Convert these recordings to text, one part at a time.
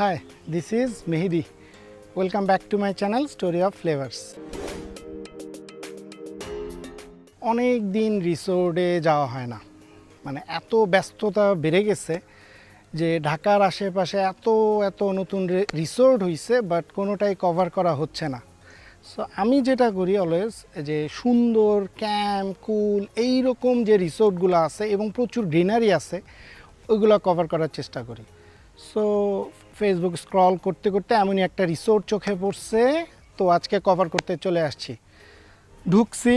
Hi, this is Mehdi. Welcome back to my channel Story of Flavors. অনেক দিন রিসোর্টে যাওয়া হয় না মানে এত ব্যস্ততা বেড়ে গেছে যে ঢাকার আশেপাশে এত এত নতুন রিসোর্ট হইছে বাট কোনোটাই কভার করা হচ্ছে না সো আমি যেটা করি অলওয়েজ যে সুন্দর ক্যাম্প কুল এই রকম যে রিসোর্টগুলো আছে এবং প্রচুর গ্রিনারি আছে ওইগুলো কভার করার চেষ্টা করি সো ফেসবুক স্ক্রল করতে করতে এমনই একটা রিসোর্ট চোখে পড়ছে। তো আজকে কভার করতে চলে আসছি। ঢুকছি,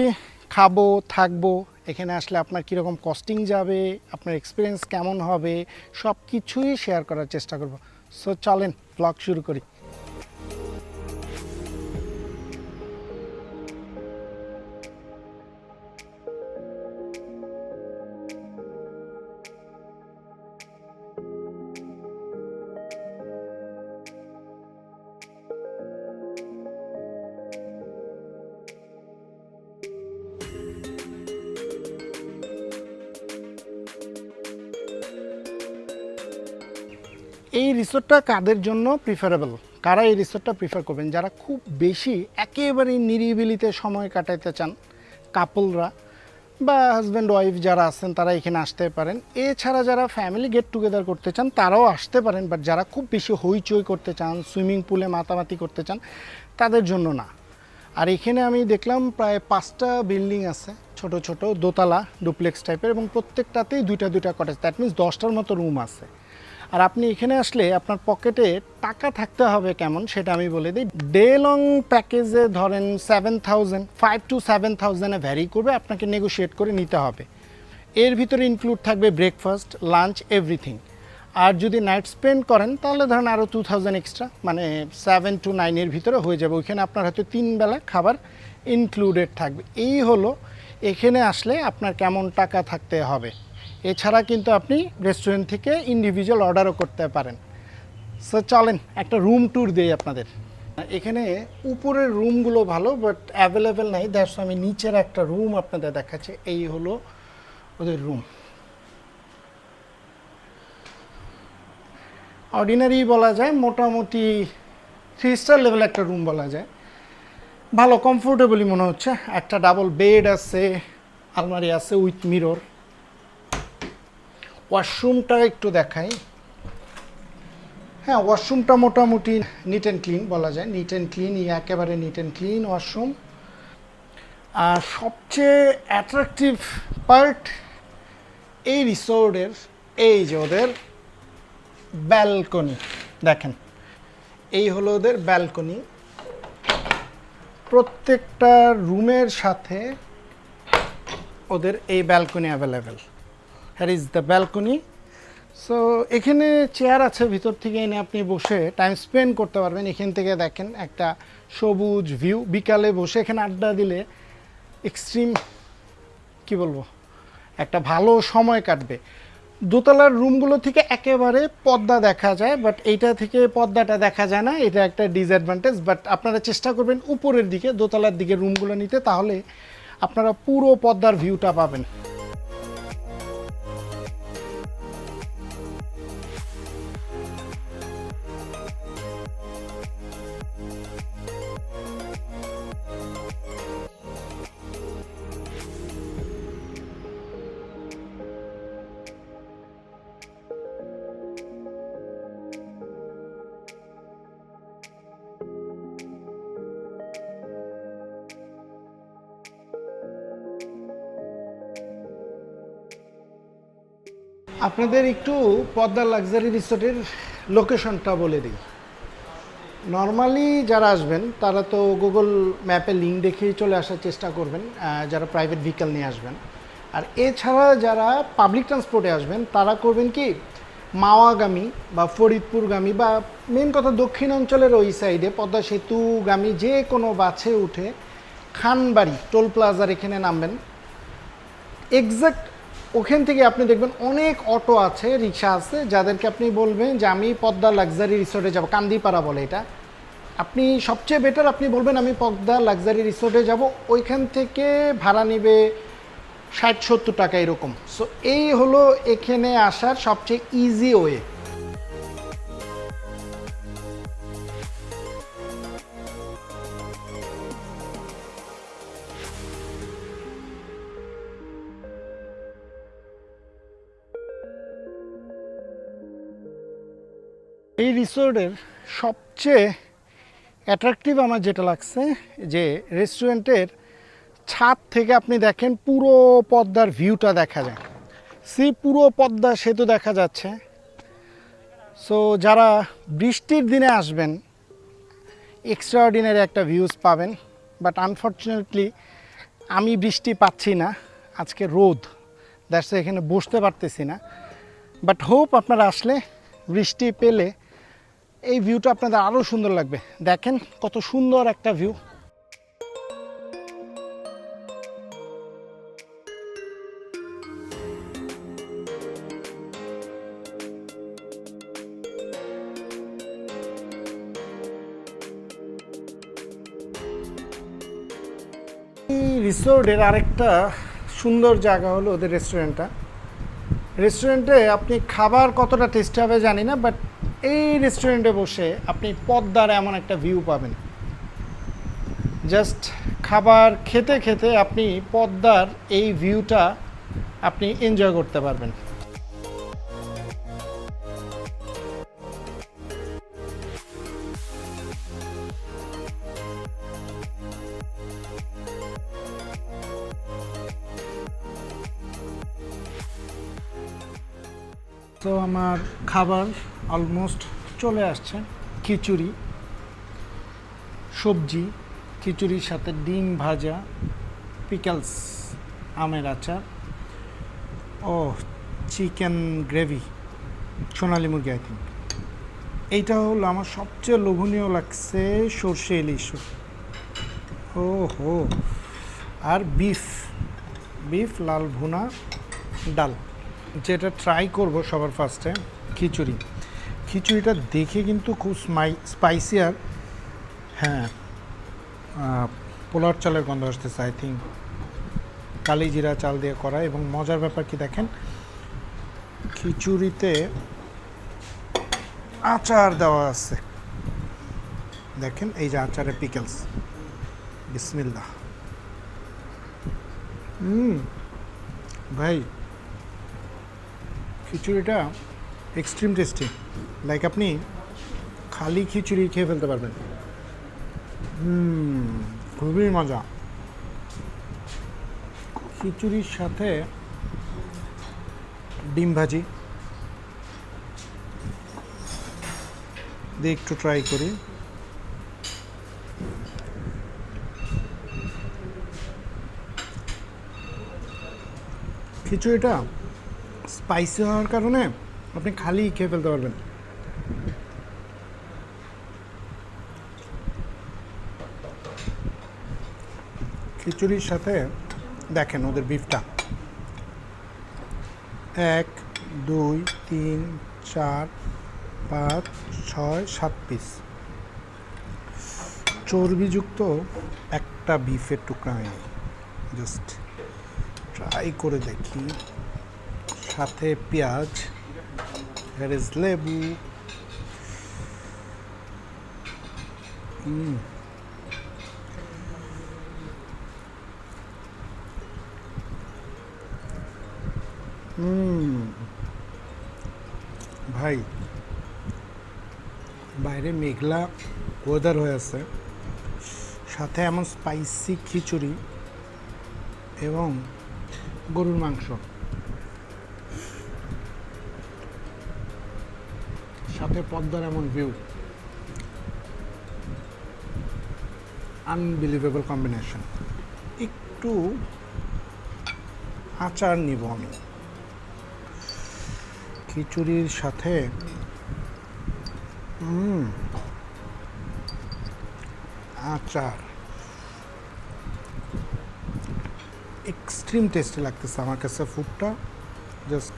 খাব, থাকব, এখানে আসলে আপনার কীরকম কস্টিং যাবে, আপনার এক্সপিরিয়েন্স কেমন হবে সব কিছুই শেয়ার করার চেষ্টা করব। সো চলেন ব্লগ শুরু করি। এই রিসোর্টটা কাদের জন্য প্রিফারেবল কারা এই রিসোর্টটা প্রিফার করবেন? যারা খুব বেশি একেবারে নিরিবিলিতে সময় কাটাইতে চান কাপলরা বা হাজব্যান্ড ওয়াইফ যারা আছেন, তারা এখানে আসতে পারেন। এছাড়া যারা ফ্যামিলি গেট টুগেদার করতে চান, তারাও আসতে পারেন বাট যারা খুব বেশি হইচই করতে চান সুইমিং পুলে মাতামাতি করতে চান, তাদের জন্য না। আর এখানে আমি দেখলাম প্রায় পাঁচটা বিল্ডিং আছে, ছোট ছোট দোতলা ডুপ্লেক্স টাইপের এবং প্রত্যেকটাতেই দুইটা দুইটা কটেজ দ্যাট মিনস দশটার মতো রুম আছে। আর আপনি এখানে আসলে আপনার পকেটে টাকা থাকতে হবে কেমন সেটা আমি বলে দিই। ডে লং প্যাকেজে ধরেন seven thousand five to seven থাউজেন্ডে vary করবে, আপনাকে নেগোশিয়েট করে নিতে হবে। এর ভিতরে ইনক্লুড থাকবে ব্রেকফাস্ট লাঞ্চ এভরিথিং আর যদি নাইট স্পেন্ড করেন, তাহলে ধরেন আরও টু থাউজেন্ড এক্সট্রা মানে সেভেন টু নাইনের ভিতরে হয়ে যাবে। ওইখানে আপনার হয়তো তিন বেলা খাবার ইনক্লুডেড থাকবে। এই হলো এখানে আসলে আপনার কেমন টাকা থাকতে হবে। এছাড়া কিন্তু আপনি রেস্টুরেন্ট থেকে ইন্ডিভিজুয়াল অর্ডারও করতে পারেন। সো চলেন, একটা রুম ট্যুর দিই আপনাদের। এখানে উপরের রুমগুলো ভালো বাট অ্যাভেলেবেল নাই। দ্যাটস আমি নিচের একটা রুম আপনাদের দেখাচ্ছি। এই হলো ওদের রুম অর্ডিনারি বলা যায়, মোটামুটি থ্রি স্টার লেভেল একটা রুম বলা যায়। ভালো কমফোর্টেবলই মনে হচ্ছে। একটা ডাবল বেড আছে, আলমারি আছে উইথ মিরর ওয়াশরুমটা একটু দেখাই। হ্যাঁ ওয়াশরুমটা মোটামুটি নিট অ্যান্ড ক্লিন বলা যায়। নিট অ্যান্ড ক্লিন একেবারে নিট অ্যান্ড ক্লিন ওয়াশরুম আর সবচেয়ে অ্যাট্রাকটিভ পার্ট এই রিসোর্টের, এই যে ওদের ব্যালকনি দেখেন, এই হলো ওদের ব্যালকনি প্রত্যেকটা রুমের সাথে ওদের এই balcony available here is the balcony so এখানে চেয়ার আছে, ভিতর থেকে এনে আপনি বসে টাইম স্পেন্ড করতে পারবেন। এখান থেকে দেখেন একটা সবুজ ভিউ বিকালে বসে এখানে আড্ডা দিলে এক্সট্রিম কি বলব, একটা ভালো সময় কাটবে। দোতলার রুমগুলো থেকে একেবারে পর্দা দেখা যায় বাট এইটা থেকে পর্দাটা দেখা যায় না। এটা একটা ডিসঅ্যাডভান্টেজ বাট আপনারা চেষ্টা করবেন উপরের দিকে, দোতলার দিকে রুমগুলো নিতে, তাহলে আপনারা পুরো পর্দার ভিউটা পাবেন। আপনাদের একটু পদ্মা লাক্সারি রিসোর্টের লোকেশনটা বলে দিই। নর্মালি যারা আসবেন, তারা তো গুগল ম্যাপে লিঙ্ক দেখেই চলে আসার চেষ্টা করবেন যারা প্রাইভেট ভেহিকেল নিয়ে আসবেন। আর এছাড়া যারা পাবলিক ট্রান্সপোর্টে আসবেন, তারা করবেন কি? মাওয়াগামী বা ফরিদপুরগামী বা মেন কথা দক্ষিণ অঞ্চলের ওই সাইডে পদ্মা সেতুগামী যে কোনো বাসে উঠে খানবাড়ি, টোল প্লাজার এখানে নামবেন। এক্সাক্ট ওখান থেকে আপনি দেখবেন অনেক অটো আছে, রিক্সা আছে, যাদেরকে আপনি বলবেন যে আমি পদ্মা লাক্সারি রিসোর্টে যাব, কান্দিপাড়া বলে এটা। আপনি সবচেয়ে বেটার আপনি বলবেন আমি পদ্মা লাক্সারি রিসোর্টে যাব, ওইখান থেকে ভাড়া নেবে ষাট সত্তর টাকা এরকম। সো এই হলো এখানে আসার সবচেয়ে ইজি ওয়ে রিসোর্টের সবচেয়ে অ্যাট্রাকটিভ আমার যেটা লাগছে, যে রেস্টুরেন্টের ছাদ থেকে আপনি দেখেন পুরো পদ্মার ভিউটা দেখা যায়। সি পুরো পদ্মা সেতু দেখা যাচ্ছে। সো যারা বৃষ্টির দিনে আসবেন এক্সট্রা অর্ডিনারি একটা ভিউজ পাবেন। বাট আনফর্চুনেটলি আমি বৃষ্টি পাচ্ছি না। আজকে রোদ। দ্যাটস এখানে বসতে পারতেছি না। বাট হোপ আপনারা আসলে বৃষ্টি পেলে এই ভিউটা আপনাদের আরও সুন্দর লাগবে। দেখেন কত সুন্দর একটা ভিউ রিসোর্টের আরেকটা সুন্দর জায়গা হলো ওদের রেস্টুরেন্টটা রেস্টুরেন্টে আপনি খাবার কতটা টেস্ট হবে জানি না বাট এই রেস্টুরেন্টে বসে আপনি পদ্মার এমন একটা ভিউ পাবেন। জাস্ট খাবার খেতে খেতে আপনি পদ্মার এই ভিউটা আপনি এনজয় করতে পারবেন। তো আমার খাবার অলমোস্ট চলে আসছে। খিচুড়ি, সবজি, খিচুড়ির সাথে ডিম ভাজা, পিকলস, আমের আচার, ও চিকেন গ্রেভি, সোনালি মুরগি আই থিঙ্ক এইটা হলো আমার সবচেয়ে লোভনীয় লাগছে সর্ষে ইলিশ। ও হো আর বিফ বিফ, লাল ভুনা, ডাল, যেটা ট্রাই করব সবার ফার্স্টে খিচুড়ি। খিচুড়িটা দেখে কিন্তু খুব স্মাই স্পাইসি আর হ্যাঁ পোলার চালের গন্ধ আসতেছে আই থিঙ্ক কালি জিরা চাল দিয়ে করা এবং মজার ব্যাপার কি দেখেন? খিচুড়িতে আচার দেওয়া আছে। দেখেন এই যে আচারে পিকেলস বিসমিল্লাহ। হুম, ভাই, খিচুড়িটা এক্সট্রিম টেস্টি লাইক আপনি খালি খিচুড়ি খেয়ে ফেলতে পারবেন। খুবই মজা। খিচুড়ির সাথে ডিম ভাজি। দিয়ে একটু ট্রাই করি। খিচুড়িটা স্পাইসি হওয়ার কারণে আপনি খালি খেয়ে ফেলতে পারবেন। খিচুড়ির সাথে দেখেন ওদের বিফটা এক, দুই, তিন, চার, পাঁচ, ছয়, সাত পিস চর্বিযুক্ত একটা বিফের টুকরা হয়নি জাস্ট ট্রাই করে দেখি। সাথে পেঁয়াজ এর ইজ লেবু হুম হুম ভাই, বাইরে মেঘলা ওয়েদার হয়ে আছে। সাথে এমন স্পাইসি খিচুড়ি এবং গরুর মাংস। সাথে পদ্মার এমন ভিউ আনবিলিভেবল কম্বিনেশন একটু আচার নিব আমি। খিচুড়ির সাথে আচার। এক্সট্রিম টেস্টি লাগতেছে আমার কাছে ফুডটা জাস্ট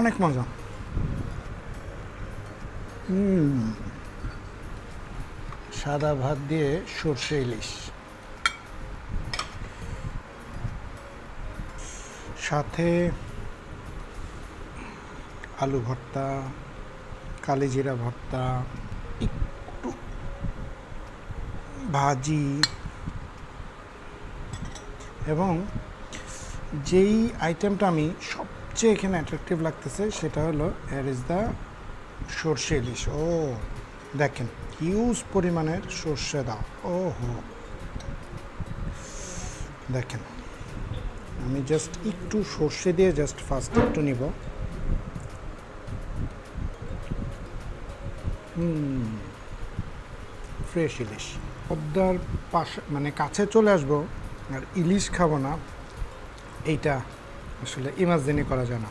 অনেক মজা। সাদা ভাত দিয়ে সর্ষে ইলিশ। সাথে আলু ভর্তা, কালিজিরা ভর্তা, একটু ভাজি এবং যেই আইটেমটা আমি সবচেয়ে এখানে অ্যাট্রাকটিভ লাগতেছে সেটা হলো এর ইজ দ্য সর্ষে ইলিশ ও। দেখেন হিউজ পরিমাণের সর্ষে দাও ও হো দেখেন, আমি জাস্ট একটু সর্ষে দিয়ে জাস্ট ফার্স্ট একটু নিব। ফ্রেশ ইলিশ। পদ্মার পাশে মানে কাছে চলে আসব, আর ইলিশ খাব না। এইটা আসলে ইমাজিনই করা যায় না।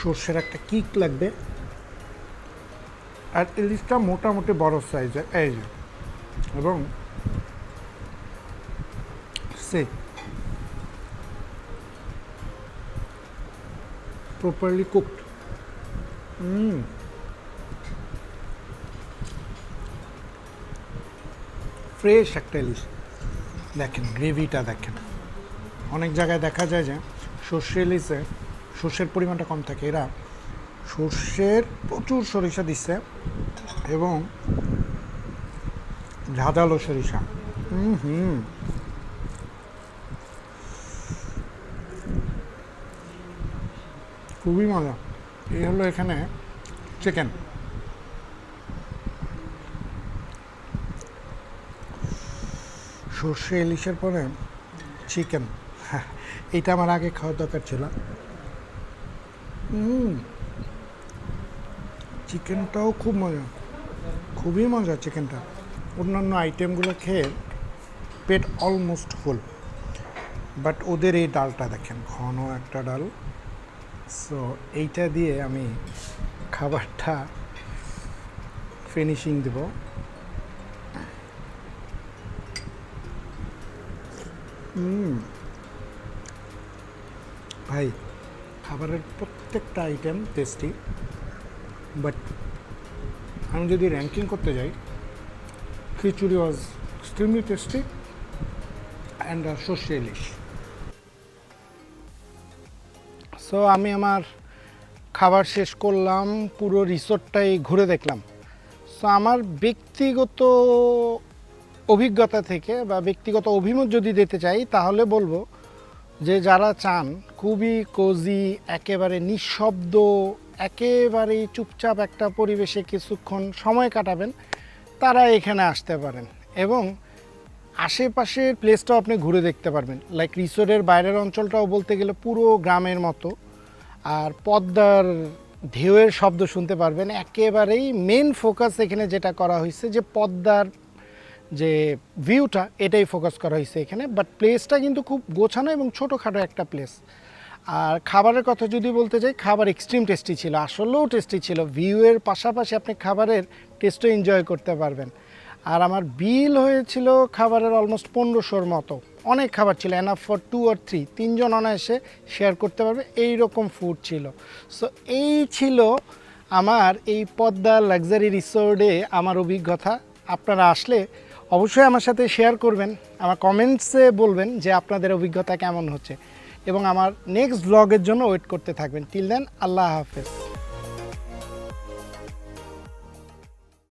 সর্ষের একটা কিক লাগবে। আর ইলিশটা মোটামুটি বড় সাইজের এই যে। এবং সে প্রপারলি কুকড ফ্রেশ একটা ইলিশ। দেখেন গ্রেভিটা দেখেন। অনেক জায়গায় দেখা যায় যে সর্ষে ইলিশে সর্ষের পরিমাণটা কম থাকে। এরা সর্ষের প্রচুর সরিষা দিচ্ছে এবং ঝাঁঝালো সরিষা। হুম হুম। খুবই মজা। এই হলো এখানে চিকেন সর্ষে ইলিশের পরে চিকেন এইটা আমার আগে খাওয়ার দরকার ছিল। হুম। চিকেনটাও খুব মজা। খুবই মজা চিকেনটা। অন্যান্য আইটেমগুলো খেয়ে পেট অলমোস্ট ফুল বাট ওদের এই ডালটা দেখেন, ঘন একটা ডাল। সো এইটা দিয়ে আমি খাবারটা ফিনিশিং দেব। ভাই, খাবারের প্রত্যেকটা আইটেম টেস্টি বাট আমি যদি র্যাঙ্কিং করতে যাই, khichuri was extremely tasty and সর্ষে সো আমি আমার খাবার শেষ করলাম, পুরো রিসোর্টটাই ঘুরে দেখলাম। সো আমার ব্যক্তিগত অভিজ্ঞতা থেকে বা ব্যক্তিগত অভিমত যদি দিতে চাই, তাহলে বলব যে যারা চান, খুবই কোজি একেবারে নিঃশব্দ একেবারেই চুপচাপ একটা পরিবেশে কিছুক্ষণ সময় কাটাবেন, তারা এখানে আসতে পারেন এবং আশেপাশের প্লেসটাও আপনি ঘুরে দেখতে পারবেন। লাইক রিসোর্টের বাইরের অঞ্চলটাও বলতে গেলে পুরো গ্রামের মতো। আর পদ্মার ঢেউয়ের শব্দ শুনতে পারবেন। একেবারেই মেন ফোকাস এখানে যেটা করা হয়েছে যে পদ্মার যে ভিউটা এটাই ফোকাস করা হয়েছে এখানে। বাট প্লেসটা কিন্তু খুব গোছানো এবং ছোটোখাটো একটা প্লেস আর খাবারের কথা যদি বলতে যাই, খাবার এক্সট্রিম টেস্টি ছিল, আসলেও টেস্টি ছিল। ভিউয়ের পাশাপাশি আপনি খাবারের টেস্টও এনজয় করতে পারবেন। আর আমার বিল হয়েছিল খাবারের অলমোস্ট পনেরোশোর মতো। অনেক খাবার ছিল এনাফ ফর টু আর থ্রি তিনজন অনায়াসে শেয়ার করতে পারবে এই রকম ফুড ছিল। সো এই ছিল আমার এই পদ্মা লাক্সারি রিসোর্টে আমার অভিজ্ঞতা। আপনারা আসলে অবশ্যই আমার সাথে শেয়ার করবেন। আমার কমেন্টসে বলবেন যে আপনাদের অভিজ্ঞতা কেমন হচ্ছে। এবং আমার নেক্সট ব্লগের জন্য ওয়েট করতে থাকবেন। টিল দেন আল্লাহ হাফেজ।